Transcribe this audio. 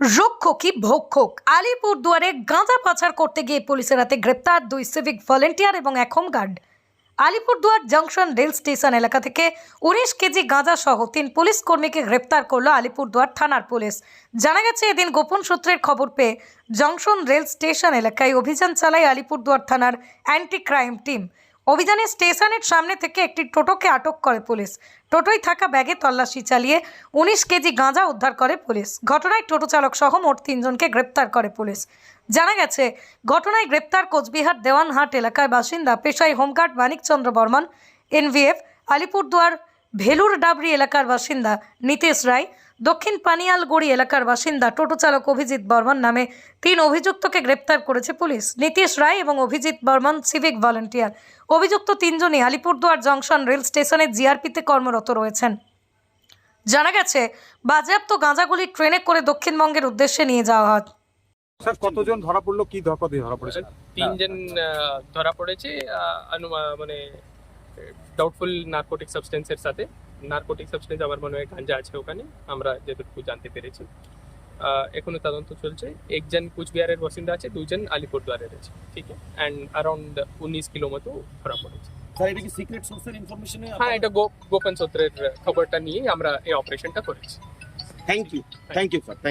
রক্ষক কি ভক্ষক। আলিপুর দুয়ারে গাঁজা পাচার করতে গিয়ে পুলিশের হাতে গ্রেপ্তার দুই সিভিক ভলেন্টিয়ার এবং এক home guard Alipurduar junction rail station এলাকা থেকে উনিশ কেজি গাঁজা সহ তিন পুলিশ কর্মীকে গ্রেপ্তার করল আলিপুরদুয়ার থানার পুলিশ। জানা গেছে, এদিন গোপন সূত্রের খবর পেয়ে জংশন রেল স্টেশন এলাকায় অভিযান চালায় আলিপুরদুয়ার থানার অ্যান্টি ক্রাইম টিম অভিযানে স্টেশনের সামনে থেকে একটি টোটোকে আটক করে পুলিশ। টোটোয় থাকা ব্যাগে তল্লাশি চালিয়ে উনিশ কেজি গাঁজা উদ্ধার করে পুলিশ। ঘটনায় টোটো চালক সহ মোট তিনজনকে গ্রেপ্তার করে পুলিশ। জানা গেছে, ঘটনায় গ্রেপ্তার কোচবিহার দেওয়ানহাট এলাকার বাসিন্দা পেশায় home guard Manikchandra Barman, NVF, Alipurduar Velur Dabri এলাকার বাসিন্দা নীতিশ রায় দক্ষিণ পানিয়ালগুড়ি এলাকার বাসিন্দা টোটো চালক অভিজিৎ বর্মন নামে তিন অভিযুক্তকে গ্রেপ্তার করেছে পুলিশ। নীতিশ রায় এবং অভিজিৎ বর্মন সিভিক ভলেন্টিয়ার। অভিযুক্ত তিনজনই আলিপুরদুয়ার জংশন রেল স্টেশনে জিআরপিতে কর্মরত রয়েছেন। জানা গেছে বাজেয়াপ্ত গাঁজাগুলি ট্রেনে করে দক্ষিণবঙ্গের উদ্দেশ্যে নিয়ে যাওয়া হয়। স্যার কতজন ধরা পড়ল? কি ধরা পড়েছে? তিনজন ধরা পড়েছে মানে ডাউটফুল নার্কোটিক সাবস্টেন্সের সাথে নার্কোটিক সাবস্টেন্স আমার মনে হয় গাঞ্জা আছে ওখানে আমরা যেটুকু জানতে পেরেছি। এখনও তদন্ত চলছে। একজন কুচবিহারের বাসিন্দা আছে দুজন আলিপুরদুয়ারের আছে ঠিক আছে? অ্যান্ড অ্যারাউন্ড উনিশ কিলো মতো ধরা পড়েছে। স্যার এটা কি সিক্রেট সোর্সের ইনফরমেশনে হ্যাঁ এটা গোপন সূত্রের খবরটা নিয়ে আমরা এই অপারেশনটা করেছি। Thank you thank you sir thank